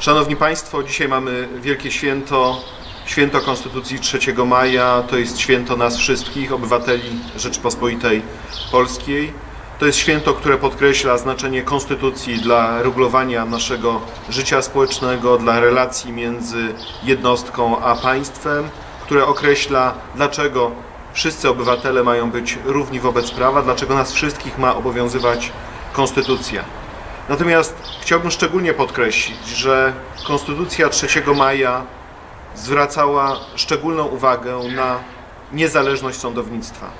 Szanowni Państwo, dzisiaj mamy wielkie święto, święto Konstytucji 3 maja. To jest święto nas wszystkich, obywateli Rzeczypospolitej Polskiej. To jest święto, które podkreśla znaczenie Konstytucji dla regulowania naszego życia społecznego, dla relacji między jednostką a państwem, które określa, dlaczego wszyscy obywatele mają być równi wobec prawa, dlaczego nas wszystkich ma obowiązywać Konstytucja. Natomiast chciałbym szczególnie podkreślić, że Konstytucja 3 maja zwracała szczególną uwagę na niezależność sądownictwa.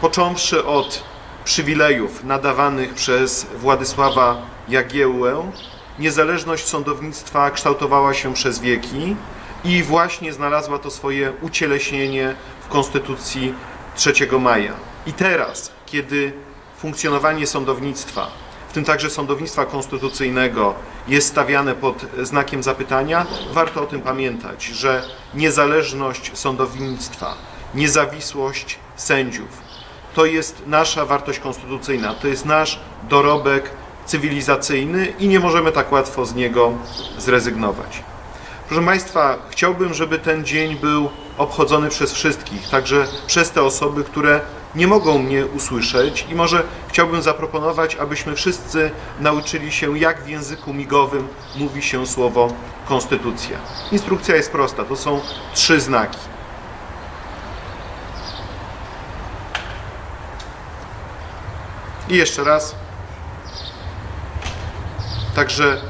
Począwszy od przywilejów nadawanych przez Władysława Jagiełłę, niezależność sądownictwa kształtowała się przez wieki i właśnie znalazła to swoje ucieleśnienie w Konstytucji 3 maja. I teraz, kiedy funkcjonowanie sądownictwa, w tym także sądownictwa konstytucyjnego, jest stawiane pod znakiem zapytania, warto o tym pamiętać, że niezależność sądownictwa, niezawisłość sędziów, to jest nasza wartość konstytucyjna, to jest nasz dorobek cywilizacyjny i nie możemy tak łatwo z niego zrezygnować. Proszę Państwa, chciałbym, żeby ten dzień był obchodzony przez wszystkich, także przez te osoby, które nie mogą mnie usłyszeć i może chciałbym zaproponować, abyśmy wszyscy nauczyli się, jak w języku migowym mówi się słowo konstytucja. Instrukcja jest prosta, to są trzy znaki. I jeszcze raz. Także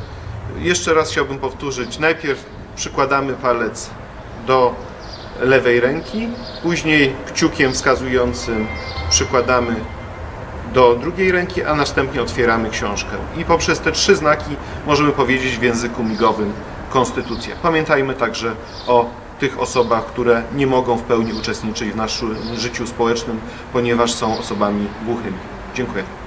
jeszcze raz chciałbym powtórzyć. Najpierw przykładamy palec do lewej ręki, później kciukiem wskazującym przykładamy do drugiej ręki, a następnie otwieramy książkę. I poprzez te trzy znaki możemy powiedzieć w języku migowym konstytucja. Pamiętajmy także o tych osobach, które nie mogą w pełni uczestniczyć w naszym życiu społecznym, ponieważ są osobami głuchymi. Dziękuję.